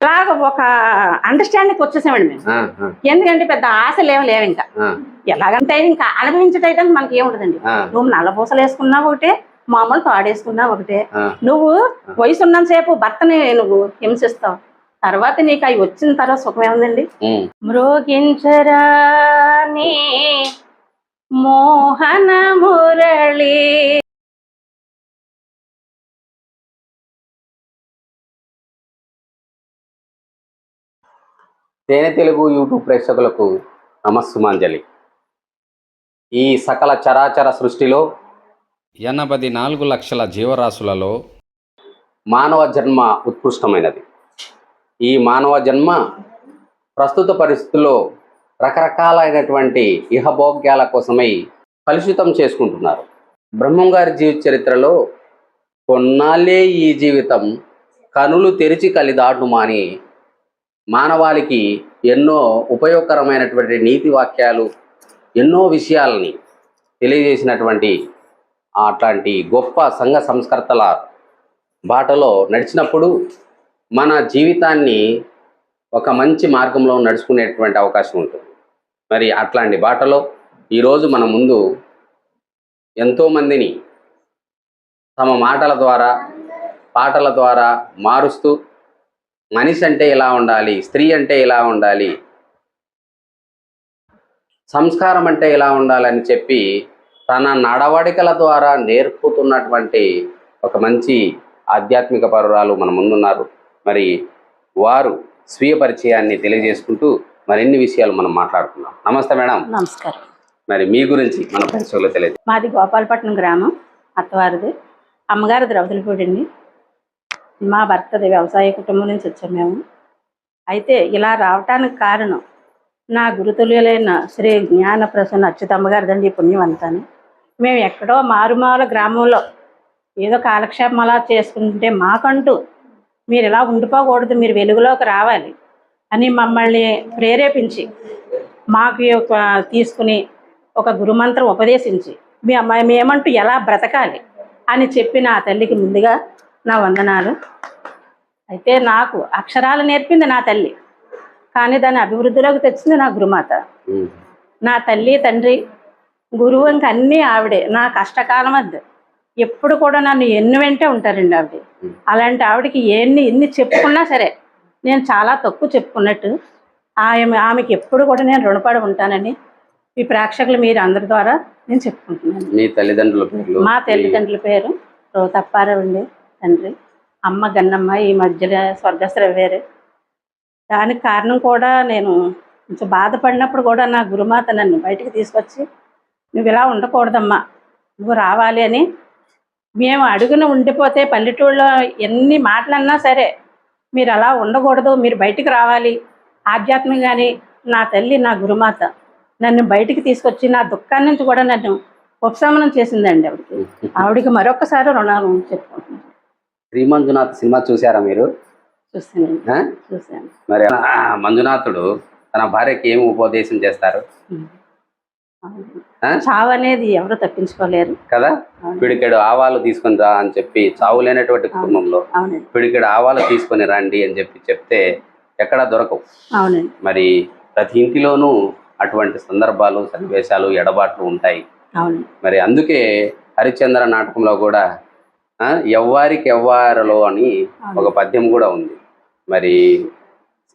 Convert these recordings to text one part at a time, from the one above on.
అలాగ ఒక అండర్స్టాండింగ్ వచ్చేసామండి మేము. ఎందుకంటే పెద్ద ఆశలు ఏమి లేవు ఇంకా. ఎలాగంటే ఇంకా అనుభవించటైతే మనకి ఏముండదండి నువ్వు నల్లపూసలు వేసుకున్నా ఒకటే మామూలు తాడేసుకున్నా ఒకటే. నువ్వు వయసు ఉన్నంతసేపు భర్తని నువ్వు హింసిస్తావు. తర్వాత నీకు అవి వచ్చిన తర్వాత సుఖం ఏముందండి? ఉమ్, మృగించరాని మోహన మురళి. తేనె తెలుగు యూట్యూబ్ ప్రేక్షకులకు నమస్సుమాంజలి. ఈ సకల చరాచర సృష్టిలో ఎనభై నాలుగు లక్షల జీవరాశులలో మానవ జన్మ ఉత్కృష్టమైనది. ఈ మానవ జన్మ ప్రస్తుత పరిస్థితుల్లో రకరకాలైనటువంటి ఇహభోగ్యాల కోసమై కలుషితం చేసుకుంటున్నారు. బ్రహ్మం గారి జీవిత చరిత్రలో కొన్నాళ్ళే ఈ జీవితం కనులు తెరిచి కలిదాటుమా అని మానవాళికి ఎన్నో ఉపయోగకరమైనటువంటి నీతి వాక్యాలు ఎన్నో విషయాలని తెలియజేసినటువంటి అట్లాంటి గొప్ప సంఘ సంస్కర్తల బాటలో నడిచినప్పుడు మన జీవితాన్ని ఒక మంచి మార్గంలో నడుచుకునేటువంటి అవకాశం ఉంటుంది. మరి అట్లాంటి బాటలో ఈరోజు మన ముందు ఎంతోమందిని తమ మాటల ద్వారా పాటల ద్వారా మారుస్తూ మనిషి అంటే ఇలా ఉండాలి? స్త్రీ అంటే ఇలా ఉండాలి? సంస్కారం అంటే ఇలా ఉండాలని చెప్పి తన నడవడికల ద్వారా నేర్పుతున్నటువంటి ఒక మంచి ఆధ్యాత్మిక పరురాలు మన ముందున్నారు. మరి వారు స్వీయ పరిచయాన్ని తెలియజేసుకుంటూ మరిన్ని విషయాలు మనం మాట్లాడుకుందాం. నమస్తే మేడం. నమస్కారం. మరి మీ గురించి మన ప్రేక్షకులు తెలియదు మాది గోపాలపట్నం గ్రామం అత్తవారిది. అమ్మగారు ద్రౌపదిపూడి అండి. మా భర్తది వ్యవసాయ కుటుంబం నుంచి వచ్చాం మేము. అయితే ఇలా రావటానికి కారణం నా గురుతులైన శ్రీ జ్ఞాన ప్రసన్న అచ్యుతమ్మ గారిదండి ఈ పుణ్యం అంతాను. మేము ఎక్కడో మారుమూల గ్రామంలో ఏదో కాలక్షేపం అలా చేసుకుంటే మాకంటూ మీరు ఇలా ఉండిపోకూడదు మీరు వెలుగులోకి రావాలి అని మమ్మల్ని ప్రేరేపించి మాకు తీసుకుని ఒక గురుమంత్రం ఉపదేశించి మీ అమ్మాయి మేమంటూ ఎలా బ్రతకాలి అని చెప్పి నా తల్లికి ముందుగా నా వందనాలు. అయితే నాకు అక్షరాలు నేర్పింది నా తల్లి. కానీ దాన్ని అభివృద్ధిలోకి తెచ్చింది నా గురుమాత. నా తల్లి తండ్రి గురువు ఇంక అన్నీ ఆవిడే. నా కష్టకాలం అది. ఎప్పుడు కూడా నన్ను ఎన్ని వెంటే ఉంటారండి ఆవిడ. అలాంటి ఆవిడకి ఎన్ని ఎన్ని చెప్పుకున్నా సరే నేను చాలా తక్కువ చెప్పుకున్నట్టు ఆమె ఆమెకి ఎప్పుడు కూడా నేను రుణపడి ఉంటానని ఈ ప్రేక్షకులు మీరు అందరి ద్వారా నేను చెప్పుకుంటున్నాను. మీ తల్లిదండ్రుల పేర్లు? మా తల్లిదండ్రుల పేరు రోతప్పారావు అండి. తండ్రి. అమ్మ గన్నమ్మ ఈ మధ్యలో స్వర్గస్థులు వేరు. దానికి కారణం కూడా నేను కొంచెం బాధపడినప్పుడు కూడా నా గురుమాత నన్ను బయటికి తీసుకొచ్చి నువ్వు ఇలా ఉండకూడదమ్మా నువ్వు రావాలి అని మేము అడుగున ఉండిపోతే పల్లెటూళ్ళలో ఎన్ని మాటలన్నా సరే మీరు అలా ఉండకూడదు మీరు బయటికి రావాలి. ఆధ్యాత్మికంగాని నా తల్లి నా గురుమాత నన్ను బయటికి తీసుకొచ్చి నా దుఃఖాన్ని నుంచి కూడా నన్ను ఉపశమనం చేసిందండి ఆవిడకి. ఆవిడకి మరొకసారి రుణాలు చెప్పుకుంటున్నాను. శ్రీ మంజునాథ్ సినిమా చూసారా మీరు? మరి మంజునాథుడు తన భార్యకి ఏమి ఉపదేశం చేస్తారు? చావు అనేది ఎవరు తప్పించుకోలేరు. కదా. పిడికెడు ఆవాలు తీసుకొని రా అని చెప్పి చావు లేనటువంటి కుటుంబంలో పిడికెడు ఆవాలు తీసుకొని రండి అని చెప్పి చెప్తే ఎక్కడ దొరకవు. అవునండి. మరి ప్రతి ఇంటిలోనూ అటువంటి సందర్భాలు సన్నివేశాలు ఎడబాట్లు ఉంటాయి. మరి అందుకే హరిశ్చంద్ర నాటకంలో కూడా ఎవ్వారికి ఎవ్వారలో అని ఒక పద్యం కూడా ఉంది. మరి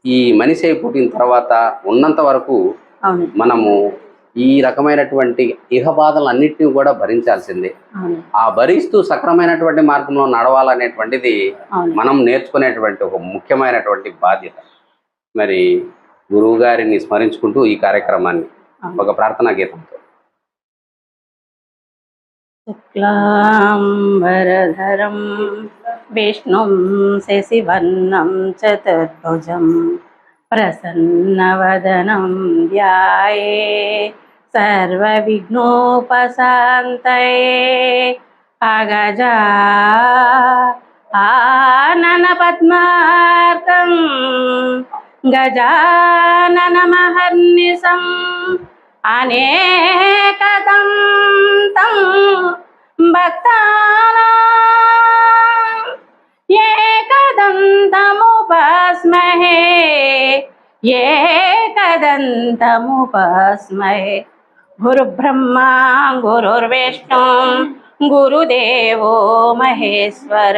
ఈ మనిషి అయి పుట్టిన తర్వాత ఉన్నంత వరకు మనము ఈ రకమైనటువంటి ఇహ బాధలన్నింటినీ కూడా భరించాల్సిందే. ఆ భరిస్తూ సక్రమైనటువంటి మార్గంలో నడవాలనేటువంటిది మనం నేర్చుకునేటువంటి ఒక ముఖ్యమైనటువంటి బాధ్యత. మరి గురువు గారిని స్మరించుకుంటూ ఈ కార్యక్రమాన్ని ఒక ప్రార్థనా గీతంతో. శుక్లాంబరధరం విష్ణుం శశివర్ణం చతుర్భుజం ప్రసన్నవదనం ధ్యాయే సర్వవిఘ్నోపశాంతయే అగజా ఆనన పద్మార్కం గజాననమహర్నిశం అనేకదం తం భక్తానాం. ఏకదంతముపాస్మహే ఏకదంతముపాస్మహే గురుబ్రహ్మా గురుర్విష్ణు గురుదేవో మహేశ్వర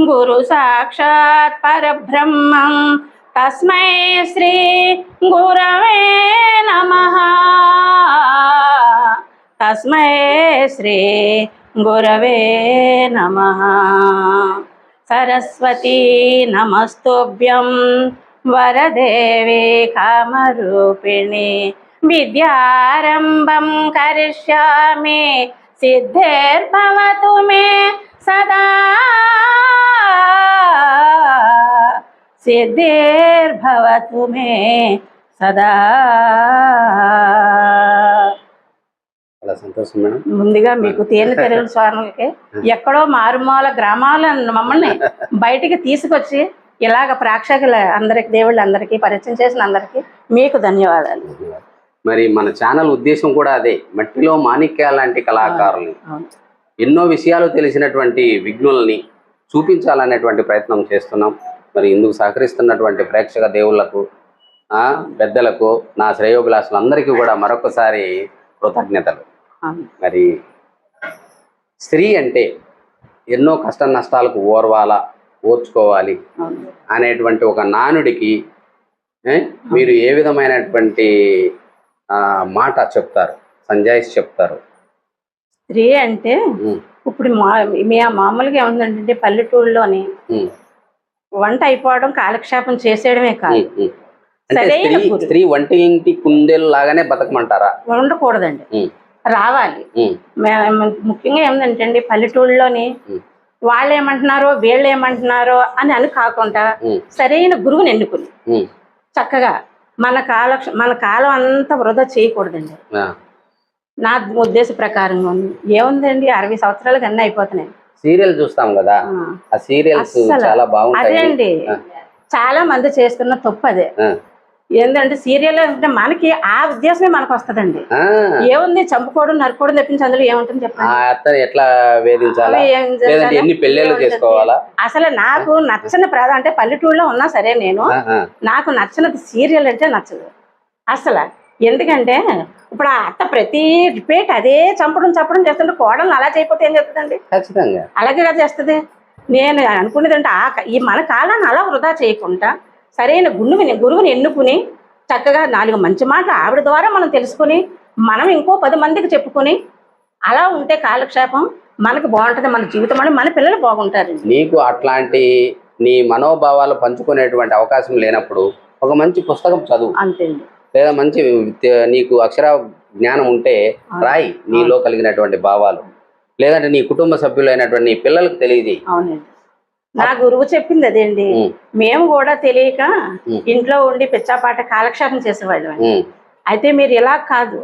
గురు సాక్షాత్ పరబ్రహ్మం తస్మై శ్రీ గురవే నమ. తస్మై శ్రీ గురవే నమ. సరస్వతీ నమస్తుభ్యం వరదేవి కామరూపిణి విద్యారంభం కరిష్యామి సిద్ధేర్భవతు మే సదా. సిద్ధిర్భవతు మే సదా చాలా సంతోషం మేడం. ముందుగా మీకు తేనె తెలుగు స్వామికి ఎక్కడో మారుమూల గ్రామాల మమ్మల్ని బయటికి తీసుకొచ్చి ఇలాగ ప్రేక్షకుల అందరికి దేవుళ్ళందరికీ పరిచయం చేసిన అందరికీ మీకు ధన్యవాదాలు. మరి మన ఛానల్ ఉద్దేశం కూడా అదే మట్టిలో మాణిక్యాల లాంటి కళాకారుల్ని అవును. ఎన్నో విషయాలు తెలిసినటువంటి విఘ్నుల్ని చూపించాలనేటువంటి ప్రయత్నం చేస్తున్నాం. మరి ఇందుకు సహకరిస్తున్నటువంటి ప్రేక్షక దేవుళ్ళకు పెద్దలకు నా శ్రేయోభిలాషులందరికీ కూడా మరొకసారి కృతజ్ఞతలు. మరి స్త్రీ అంటే ఎన్నో కష్ట నష్టాలకు ఓర్వాల ఓర్చుకోవాలి. అనేటువంటి ఒక నానుడికి మీరు ఏ విధమైనటువంటి మాట చెప్తారు సంజాయిషి చెప్తారు స్త్రీ అంటే ఇప్పుడు మా మీ మామూలుగా ఏముందంటే పల్లెటూళ్ళలోని వంట అయిపోవడం కాలక్షేపం చేసేయడమే కాదు. స్త్రీ వంటి ఇంటి కుందేలు లాగానే బతకమంటారా? ఉండకూడదండి. రావాలి. ముఖ్యంగా ఏమిటంటే అండి పల్లెటూళ్ళలోని వాళ్ళు ఏమంటున్నారో వీళ్ళు ఏమంటున్నారో అని అని కాకుండా సరైన గురువుని ఎన్నుకుని. చక్కగా మన కాల మన కాలం అంతా వృధా చేయకూడదండి. నా ఉద్దేశ ప్రకారంగా ఉంది ఏముందండి అరవై సంవత్సరాలకు అన్నీ అయిపోతున్నాయి. సీరియల్ చూస్తాం కదా. ఆ, సీరియల్స్. చాలా అదే బాగుంటాయి. అండి ఆ. చాలా మంది చేస్తున్న తప్పు అదే ఆ, ఏంటంటే సీరియల్ అంటే మనకి ఆ ఉద్దేశమే మనకు వస్తదండి. ఆ, ఏముంది చంపుకోవడం నరుకోవడం తప్పించి అందులో ఏముంటుంది ఆ చెప్పండి అత్తని ఎట్లా వేధించాలా? అవి ఏం లేదంటే చేయాలి? ఎన్ని పెళ్ళిళ్ళు ఏముంటుంది? చేసుకోవాలా? అసలు నాకు నచ్చని ప్రాధ అంటే పల్లెటూరులో ఉన్నా సరే నేను ఆ, ఆ, నాకు నచ్చినది సీరియల్ అంటే నచ్చదు. అసలు. ఎందుకంటే ఇప్పుడు ఆ అత్త ప్రతి రిపీట్ అదే చంపడం చంపడం చేస్తుంటే కోడలు అలా చేయకపోతే ఏం చేస్తుందండి? ఖచ్చితంగా. అలాగే కదా చేస్తుంది? నేను అనుకునేది అంటే ఆ ఈ మన కాలాన్ని అలా వృధా చేయకుండా సరైన గురువుని గురువుని ఎన్నుకుని చక్కగా నాలుగు మంచి మాటలు ఆవిడ ద్వారా మనం తెలుసుకుని మనం ఇంకో పది మందికి చెప్పుకొని అలా ఉంటే కాలక్షేపం మనకు బాగుంటుంది మన జీవితం అని మన పిల్లలు బాగుంటారండి. నీకు అట్లాంటి నీ మనోభావాలు పంచుకునేటువంటి అవకాశం లేనప్పుడు ఒక మంచి పుస్తకం చదువు. అంతే లేదా మంచి నీకు అక్షర జ్ఞానం ఉంటే రాయి నీలో కలిగినటువంటి భావాలు. లేదంటే నీ కుటుంబ సభ్యులైనటువంటి నీ పిల్లలకు అవునండి. నా గురువు చెప్పింది అదేండి. మేము కూడా తెలియక. ఇంట్లో ఉండి పిచ్చాపాట కాలక్షేపం చేసేవాళ్ళం అయితే మీరు ఇలా కాదు.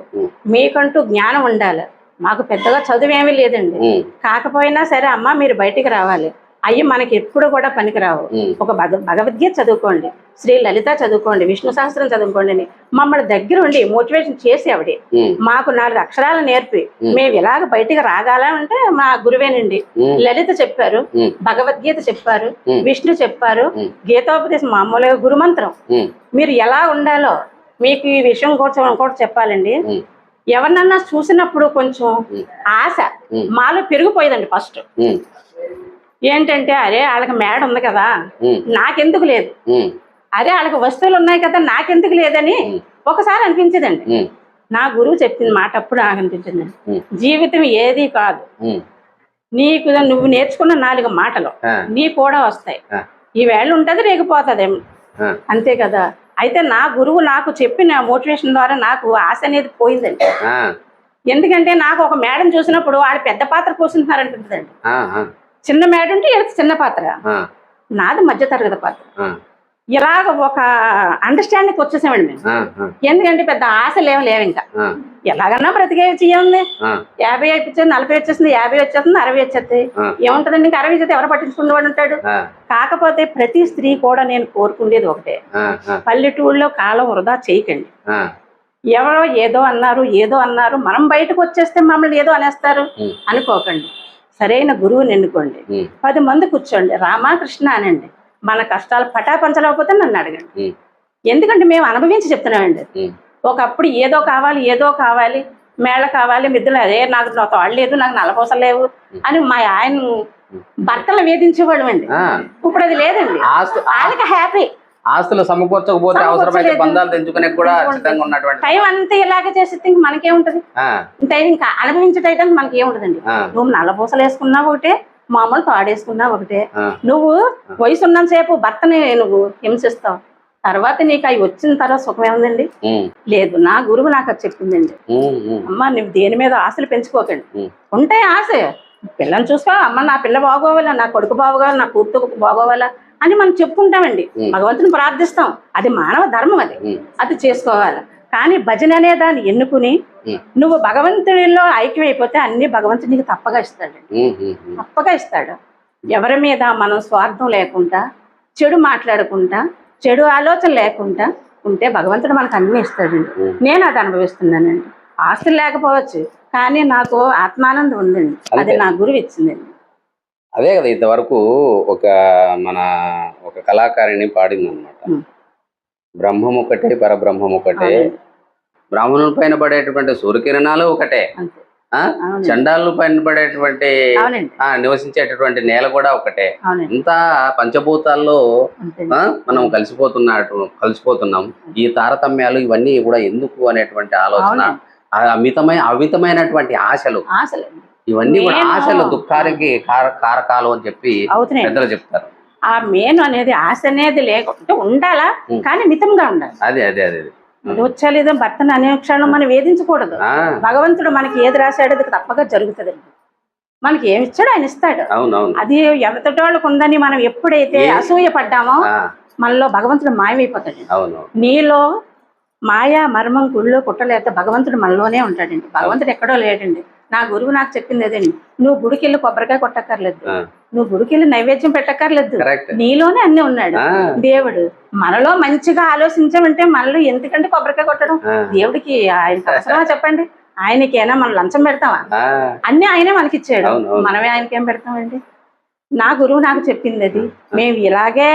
మీకంటూ జ్ఞానం ఉండాలి. మాకు పెద్దగా చదువు ఏమీ లేదండి కాకపోయినా సరే అమ్మ మీరు బయటికి రావాలి. అయ్యి మనకి ఎప్పుడు కూడా పనికిరావు. ఒక భగ భగవద్గీత చదువుకోండి శ్రీ లలిత చదువుకోండి విష్ణు సహస్రం చదువుకోండి అని మమ్మల్ని దగ్గర ఉండి మోటివేషన్ చేసి ఆవిడ. మాకు నాలుగు అక్షరాలు నేర్పి. మేము ఇలాగ బయటికి రాగాలంటే మా గురువేనండి. లలిత చెప్పారు భగవద్గీత చెప్పారు. విష్ణు చెప్పారు. గీతోపదేశం మామూలుగా గురుమంత్రం. మీరు ఎలా ఉండాలో మీకు ఈ విషయం కూడా కూడా చెప్పాలండి. ఎవరినన్నా చూసినప్పుడు కొంచెం. ఆశ. మాలో పెరిగిపోయేదండి ఫస్ట్. ఏంటంటే అరే వాళ్ళకి మేడ ఉంది కదా. నాకెందుకు లేదు? అరే వాళ్ళకి వస్తువులు ఉన్నాయి కదా నాకెందుకు లేదని. ఒకసారి అనిపించదండి. నా గురువు చెప్పిన మాట అప్పుడు నాకు అనిపించింది ఉం. జీవితం ఏది కాదు. నీకు నువ్వు నేర్చుకున్న నాలుగు మాటలు నీ కూడా వస్తాయి. ఈ వేళ ఉంటుంది రేగిపోతుంది ఆ, అంతే కదా. అయితే నా గురువు నాకు చెప్పిన మోటివేషన్ ద్వారా నాకు ఆశ అనేది పోయిందండి. ఎందుకంటే నాకు ఒక మేడం చూసినప్పుడు వాళ్ళు పెద్ద పాత్ర ఆ, చిన్న మేడం ఉంటే ఈయనకి చిన్న పాత్ర. నాది మధ్య తరగతి పాత్ర. ఇలాగ ఒక అండర్స్టాండింగ్ వచ్చేసామండి మేము. ఎందుకంటే పెద్ద ఆశ లేవు లేవు ఇంకా. ఎలాగన్నా బ్రతికేయచ్చు ఏముంది యాభై అయిపోయింది నలభై వచ్చేసింది యాభై వచ్చేస్తుంది అరవై వచ్చేస్తుంది ఆ. ఏముంటుందండి ఇంకా అరవై చేస్తే ఎవరు పట్టించుకునేవాడు ఉంటాడు? కాకపోతే ప్రతి స్త్రీ కూడా నేను కోరుకునేది ఒకటే. పల్లెటూళ్ళలో కాలం వృధా చేయకండి. ఎవరో ఏదో అన్నారు ఏదో అన్నారు మనం బయటకు వచ్చేస్తే మమ్మల్ని ఏదో అనేస్తారు. అనుకోకండి. సరైన గురువుని ఎన్నుకోండి. పది మంది కూర్చోండి. రామకృష్ణ అనండి. మన కష్టాలు పటాపంచలేకపోతే నన్ను అడగండి. ఎందుకంటే మేము అనుభవించి చెప్తున్నామండి. ఒకప్పుడు ఏదో కావాలి ఏదో కావాలి. మేళ కావాలి మిద్దలు అదే నాకు తాళ్ళు లేదు నాకు నలపూసలు లేవు అని మా ఆయన భర్తలు వేధించేవాడు అండి ఇప్పుడు అది లేదండి. వాళ్ళకి హ్యాపీ ఆస్తులు సమకూర్చకపోతే అవసరమైతే. బంధాలు తెంచుకునే కూడా సిద్ధంగా ఉన్నటువంటి టైం అంతా ఇలాగే ఇంక మనకేముంటది? టైం ఇంకా అనుభవించే టైం మనకి ఏముంటదండి నువ్వు నల్లపూసలు వేసుకున్నా ఒకటే మామూలు తాడేసుకున్నా ఒకటే. నువ్వు వయసు ఉన్నంతసేపు భర్తని నువ్వు హింసిస్తావు. తర్వాత నీకు అవి వచ్చిన తర్వాత సుఖం ఏముందండి? ఉమ్, లేదు నా గురువు నాకు అది చెప్పిందండి. అమ్మ నువ్వు దేని మీద ఆశలు పెంచుకోకండి. ఉంటాయి ఆశ పిల్లని చూసుకో అమ్మ నా పిల్ల బాగోవాలా నా కొడుకు బాగోవాలి నా కూతురు బాగోవాలా అని మనం చెప్పుకుంటామండి. భగవంతుని ప్రార్థిస్తాం అది మానవ ధర్మం అది అది చేసుకోవాలి కానీ భజన అనే దాన్ని ఎన్నుకుని. నువ్వు భగవంతుడిలో ఐక్యమైపోతే అన్ని భగవంతుడు నీకు తప్పగా ఇస్తాడు. తప్పగా ఇస్తాడు ఎవరి మీద మనం స్వార్థం లేకుండా చెడు మాట్లాడకుండా చెడు ఆలోచన లేకుండా ఉంటే భగవంతుడు మనకు అన్ని ఇస్తాడండి. నేను అది అనుభవిస్తున్నానండి ఆస్తులు లేకపోవచ్చు కానీ నాకు ఆత్మానందం ఉందండి అది. నా గురువు ఇచ్చిందండి అదే కదా ఇంతవరకు ఒక మన ఒక కళాకారిణి పాడింది అనమాట ఉమ్. బ్రహ్మం ఒకటే పరబ్రహ్మం ఒకటే. బ్రాహ్మణుల పైన పడేటువంటి సూర్యకిరణాలు ఒకటే. చండాలు పైన పడేటువంటి నివసించేటటువంటి నేల కూడా ఒకటే. ఇంత పంచభూతాల్లో మనం కలిసిపోతున్నట్టు కలిసిపోతున్నాం. ఈ తారతమ్యాలు ఇవన్నీ కూడా ఎందుకు అనేటువంటి ఆలోచన అమితమైన అమితమైనటువంటి ఆశలు. ఆశలు. ఇవన్నీ కూడా ఆశలు దుఃఖానికి కార- కారకాలు అని చెప్పి పెద్దలు చెప్తారు. ఆ మేను అనేది ఆశ అనేది లేకుంటే ఉండాలా. కానీ మితంగా ఉండాలి. అదే అదే అదే భర్తను అనే క్షణం మనం వేధించకూడదు. భగవంతుడు మనకి ఏది రాశాడో అది తప్పగా జరుగుతుందండి. మనకి ఏమి ఇచ్చాడో ఆయన ఇస్తాడు. అది ఎవరి వాళ్ళకు ఉందని మనం ఎప్పుడైతే అసూయ పడ్డామో మనలో భగవంతుడు మాయమైపోతాడు నీలో మాయా మర్మం గుళ్ళో కుట్టలేక భగవంతుడు మనలోనే ఉంటాడండి. భగవంతుడు ఎక్కడో లేడండి. నా గురువు నాకు చెప్పింది అదేండి. నువ్వు గుడికి వెళ్ళి కొబ్బరికాయ కొట్టక్కర్లేదు. నువ్వు గుడికి వెళ్ళి నైవేద్యం పెట్టక్కర్లేదు. నీలోనే అన్ని ఉన్నాడు. దేవుడు మనలో మంచిగా ఆలోచించామంటే మనలో ఎందుకంటే కొబ్బరికాయ కొట్టడం? దేవుడికి ఆయనకి అవసరమా చెప్పండి? ఆయనకేనా మనం లంచం పెడతామా? ఆ, అన్ని ఆయనే మనకి ఇచ్చాడు అవును, అవును. మనమే ఆయనకి ఏం పెడతామండి? నా గురువు నాకు చెప్పింది అది. మేము ఇలాగే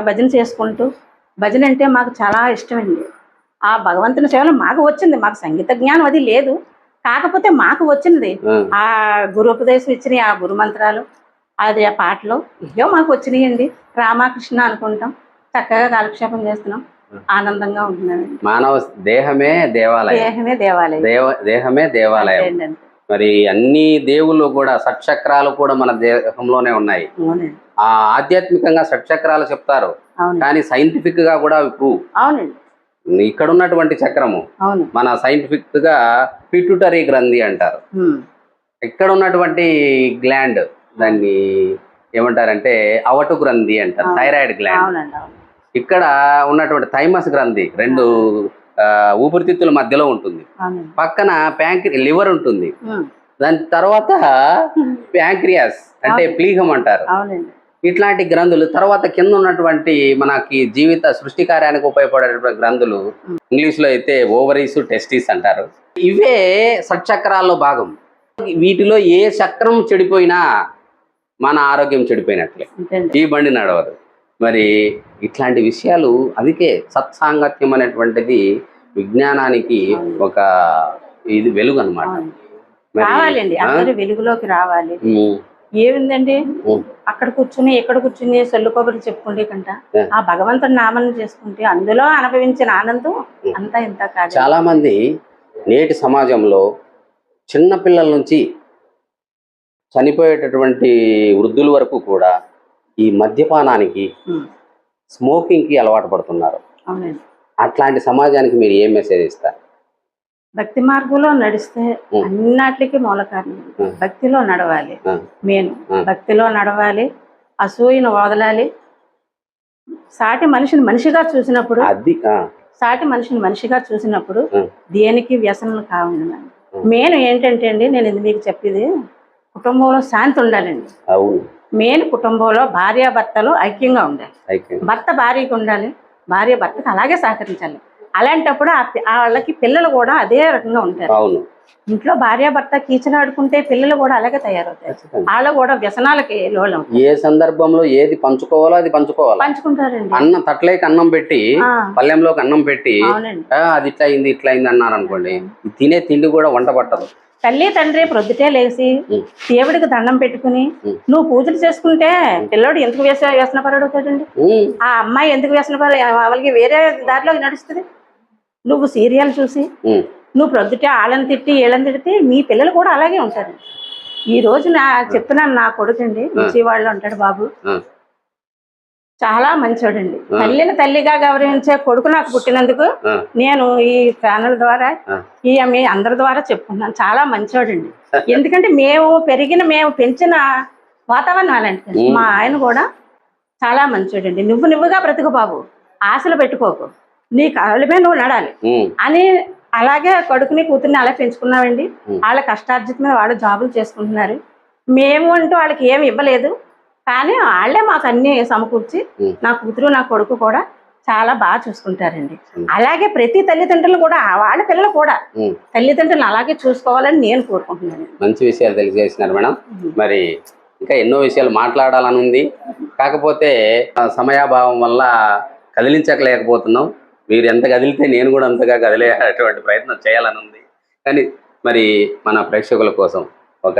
భజన చేసుకుంటూ భజన అంటే మాకు చాలా ఇష్టమండి. ఆ భగవంతుని సేవలో మాకు వచ్చింది. మాకు సంగీత జ్ఞానం అది లేదు. కాకపోతే మాకు వచ్చినది. ఆ, ఆ గురు ఉపదేశం ఇచ్చిన ఆ గురు మంత్రాలు అది ఆ పాటలు ఇవో మాకు వచ్చినాయండి. రామకృష్ణ అనుకుంటాం. చక్కగా కాలక్షేపం చేస్తున్నాం. ఆనందంగా ఉంటున్నామండి మానవ దేహమే దేవాలయం. దేహమే దేవాలయం. దేవ దేహమే దేవాలయం. మరి అన్ని దేవుళ్ళు కూడా షట్చక్రాలు కూడా మన దేహంలోనే ఉన్నాయి. ఆ ఆధ్యాత్మికంగా షట్చక్రాలు చెప్తారు. కానీ సైంటిఫిక్గా కూడా ప్రూవ్ అవునండి. ఇక్కడ ఉన్నటువంటి చక్రము మన సైంటిఫిక్గా పిట్యూటరీ గ్రంథి అంటారు. ఇక్కడ ఉన్నటువంటి గ్లాండ్ దాన్ని ఏమంటారంటే అవటు గ్రంథి అంటారు. Thyroid gland. ఇక్కడ ఉన్నటువంటి థైమస్ గ్రంథి రెండు ఊపిరితిత్తుల మధ్యలో ఉంటుంది. పక్కన ప్యాంక్రి లివర్ ఉంటుంది. దాని తర్వాత ప్యాంక్రియాస్ అంటే ప్లీహం అంటారు. ఇట్లాంటి గ్రంథులు తర్వాత కింద ఉన్నటువంటి మనకి జీవిత సృష్టి కార్యానికి ఉపయోగపడేటువంటి గ్రంథులు ఇంగ్లీష్లో అయితే ఓవరీస్ టెస్టిస్ అంటారు. ఇవే సట్చక్రాల్లో భాగం. వీటిలో ఏ చక్రం చెడిపోయినా మన ఆరోగ్యం చెడిపోయినట్లే. ఈ బండి నడవదు. మరి ఇట్లాంటి విషయాలు అందుకే సత్సాంగత్యం అనేటువంటిది విజ్ఞానానికి ఒక ఇది వెలుగు అనమాట. రావాలండి. అందరూ వెలుగులోకి రావాలి. ఏముందండి? అక్కడ కూర్చుని ఇక్కడ కూర్చుని సొల్లు కొబ్బరి చెప్పుకుంటే కంట. ఆ. భగవంతుని నామం చేసుకుంటే అందులో అనుభవించిన ఆనందం అంతా ఇంత కాదు. చాలా మంది నేటి సమాజంలో చిన్నపిల్లల నుంచి చనిపోయేటటువంటి వృద్ధుల వరకు కూడా ఈ మద్యపానానికి స్మోకింగ్కి అలవాటు పడుతున్నారు. అట్లాంటి సమాజానికి మీరు ఏం మెసేజ్ ఇస్తారు? భక్తి మార్గంలో నడిస్తే. అన్నిటికీ మూల కారణం. భక్తిలో నడవాలి. మెయిన్. భక్తిలో నడవాలి. అసూయను వదలాలి. సాటి మనిషిని మనిషిగా చూసినప్పుడు సాటి మనిషిని మనిషిగా చూసినప్పుడు దేనికి వ్యసనం కావాలి మెయిన్ ఏంటంటే అండి నేను ఇది మీకు చెప్పేది కుటుంబంలో శాంతి ఉండాలండి. మెయిన్ కుటుంబంలో భార్యాభర్తలు ఐక్యంగా ఉండాలి. భర్త భార్యకి ఉండాలి. భార్య భర్తకి అలాగే సహకరించాలి. అలాంటప్పుడు ఆ వాళ్ళకి పిల్లలు కూడా అదే రకంగా ఉంటారు. అవును. ఇంట్లో భార్యాభర్త కీచనాడుకుంటే పిల్లలు కూడా అలాగే తయారవుతారు. వాళ్ళు కూడా వ్యసనాలకి ఏ సందర్భంలో ఏది పంచుకోవాలో అది పంచుకోవాలి. పంచుకుంటారండి. అన్నం తట్లేకి అన్నం పెట్టి పల్లెంలోకి అన్నం పెట్టి అవునండి. "ఆ, అది ఇట్లా అయింది ఇట్లా అయింది అన్నారు అనుకోండి తినే తిండి కూడా వంట పట్టదు. తల్లి తండ్రి ప్రొద్దుటే లేచి. దేవుడికి దండం పెట్టుకుని. నువ్వు పూజలు చేసుకుంటే పిల్లోడు ఎందుకు వ్యస వ్యసన పరడుతాడండి ఉమ్, ఆ అమ్మాయి ఎందుకు వ్యసన పడ వాళ్ళకి వేరే దారిలోకి నడుస్తుంది? నువ్వు సీరియల్ చూసి నువ్వు ప్రొద్దుటే ఆళ్ళని తిట్టి వీళ్ళని తిడితే మీ పిల్లలు కూడా అలాగే ఉంటారు. ఈ రోజు నా చెప్తున్నాను నా కొడుకండి వాళ్ళు ఉంటాడు బాబు. చాలా మంచోడండి. తల్లిని తల్లిగా గౌరవించే కొడుకు నాకు పుట్టినందుకు నేను ఈ ఛానల్ ద్వారా. ఈ మీ అందరి ద్వారా చెప్పుకున్నాను చాలా మంచోడండి. ఎందుకంటే మేము పెరిగిన మేము పెంచిన వాతావరణం అలాంటిది. ఉమ్. మా ఆయన కూడా చాలా మంచోడండి. నువ్వు నువ్వుగా బ్రతుకు బాబు. ఆశలు పెట్టుకోకు. నీ కాళ్ళమే నువ్వు నడాలి. అని అలాగే కొడుకుని కూతుర్ని అలా పెంచుకున్నామండి. వాళ్ళ కష్టార్జిత మీద వాళ్ళు జాబులు చేసుకుంటున్నారు. మేము అంటూ వాళ్ళకి ఏమి ఇవ్వలేదు. కానీ వాళ్ళే మాకు అన్ని సమకూర్చి. నా కూతురు నా కొడుకు కూడా చాలా బాగా చూసుకుంటారండి. అలాగే ప్రతి తల్లిదండ్రులు కూడా వాళ్ళ పిల్లలు కూడా. తల్లిదండ్రులు అలాగే చూసుకోవాలని నేను కోరుకుంటున్నాను. మంచి విషయాలు తెలియజేసినారు మేడం. మరి ఇంకా ఎన్నో విషయాలు మాట్లాడాలని ఉంది. కాకపోతే సమయాభావం వల్ల కదిలించకలేకపోతున్నాం మీరు ఎంత కదిలితే నేను కూడా అంతగా కదిలేటువంటి ప్రయత్నం చేయాలని ఉంది. కానీ మరి మన ప్రేక్షకుల కోసం ఒక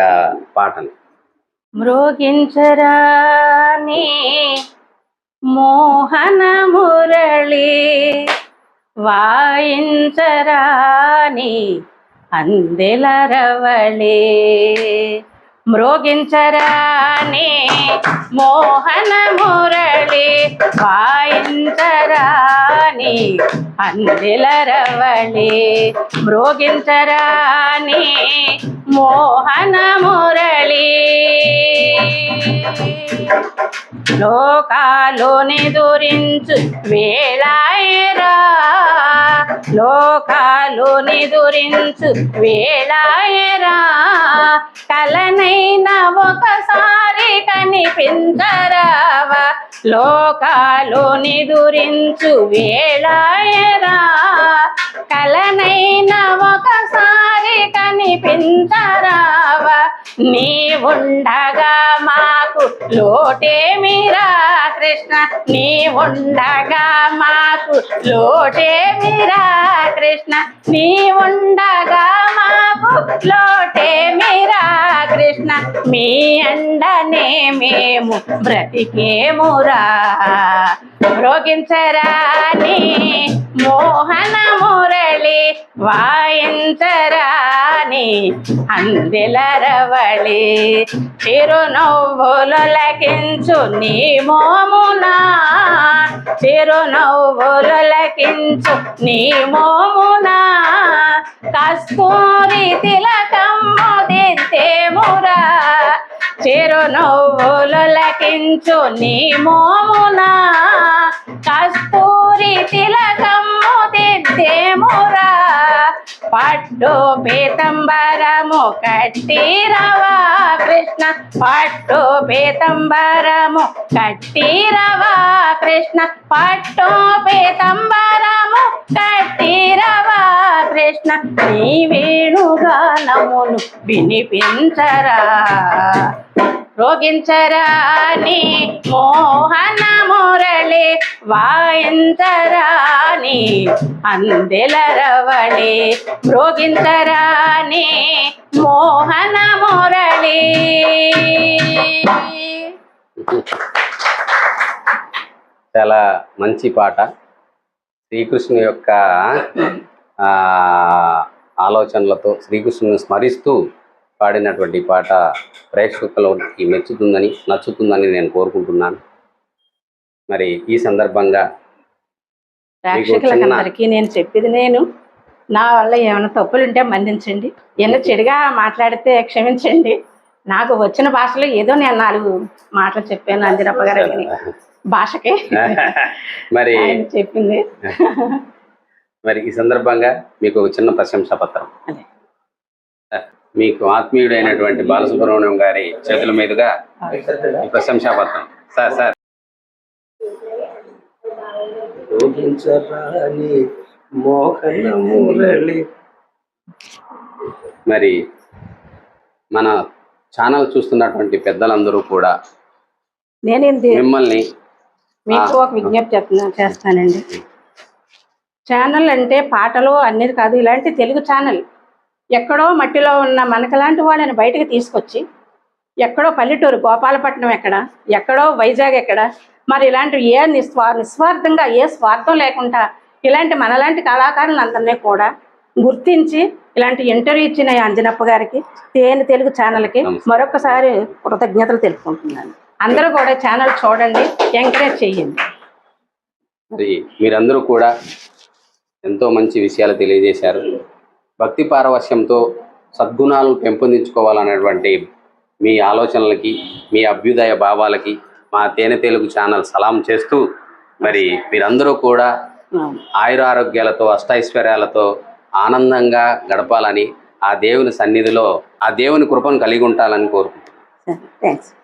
పాటను. మృగించరాని మోహన మురళి వాయించరాని అందెల రవళి. మృగించరానే మోహన మురళి వాయించరాని అందెల రవళి. మృగించరాని మోహన మురళి. లోకాలోని దురించు వేళాయరా. లోకాలు దురించు వేళాయరా కలనైనా ఒకసారి కనిపించరావా. లోకాలోని దురించు వేళాయరా కలనైనా ఒకసారి కనిపించరావా. నీ ఉండగా మాకు లోటేమిరా కృష్ణ. నీ ఉండగా మాకు లోటేమిరా కృష్ణ. నీ ఉండగా మాకు లోటేమిరా కృష్ణ. మీ అండనే మేము బ్రతికేమురా? మ్రోగించరాని మోహన మురళి వాయించరాని అందెల రవళి. చిరునవ్వులు లకించు నీ మోమునా. చిరునవ్వులు లకించు నీ మోమునా. కస్తూరి తిలకమ్ము దిద్దేమురా చిరునవ్వులు లకించు నీ మోమునా. కస్తూరి తిలకమ్ము దిద్దేమురా పట్టు పీతంబరము కట్టిరవా కృష్ణ పట్టు పీతంబరము కట్టిరవా కృష్ణ పట్టు పీతంబరము కట్టిరవా కృష్ణ. నీ వేణుగానమును వినిపించరా. రోగించరాని మోహన మురళి వాయించరాని అందెల రవళి రోగించరాని మోహన మురళి. చాలా మంచి పాట. శ్రీకృష్ణు యొక్క ఆలోచనలతో శ్రీకృష్ణుని స్మరిస్తూ పాడినటువంటి పాట ప్రేక్షకులకి మెచ్చుతుందని నచ్చుతుందని నేను కోరుకుంటున్నాను. మరి ఈ సందర్భంగా ప్రేక్షకులందరికీ నేను చెప్పేది నేను నా వల్ల ఏమైనా తప్పులు ఉంటే మన్నించండి. ఏమైనా చెడుగా మాట్లాడితే క్షమించండి. నాకు వచ్చిన భాషలో ఏదో నేను నాలుగు మాటలు చెప్పాను అంజనప్ప గారు భాషకి. మరి చెప్పింది. మరి ఈ సందర్భంగా మీకు ఒక చిన్న ప్రశంసా పత్రం అదే. మీకు ఆత్మీయుడైనటువంటి బాలసుబ్రహ్మణ్యం గారి చేతుల మీదుగా ఈ ప్రశంసా పత్రం సార్. సార్ మరి మన ఛానల్ చూస్తున్నటువంటి పెద్దలందరూ కూడా నేను ఇది మిమ్మల్ని మీకు ఒక విజ్ఞప్తి చేస్తానండి. ఛానల్ అంటే పాటలు అనేది కాదు ఇలాంటి తెలుగు ఛానల్. ఎక్కడో మట్టిలో ఉన్న మనకలాంటి వాళ్ళని బయటకు తీసుకొచ్చి ఎక్కడో పల్లెటూరు గోపాలపట్నం ఎక్కడ ఎక్కడో వైజాగ్ ఎక్కడ మరి ఇలాంటి ఏ నిస్వా నిస్వార్థంగా ఏ స్వార్థం లేకుండా ఇలాంటి మనలాంటి కళాకారులందరినీ కూడా గుర్తించి ఇలాంటి ఇంటర్వ్యూ ఇచ్చిన అంజనప్ప గారికి తేనె తెలుగు ఛానల్కి. మరొకసారి కృతజ్ఞతలు తెలుపుకుంటున్నాను. అందరూ కూడా ఛానల్ చూడండి ఎంకరేజ్ చేయండి మరి మీరందరూ కూడా ఎంతో మంచి విషయాలు తెలియజేశారు. భక్తి పారవశ్యంతో సద్గుణాలను పెంపొందించుకోవాలనేటువంటి మీ ఆలోచనలకి మీ అభ్యుదయ భావాలకి మా తేనె తెలుగు ఛానల్ సలాం చేస్తూ మరి మీరందరూ కూడా ఆయుర ఆరోగ్యాలతో అష్టైశ్వర్యాలతో ఆనందంగా గడపాలని ఆ దేవుని సన్నిధిలో ఆ దేవుని కృపను కలిగి ఉంటాలని కోరుకుంటున్నాను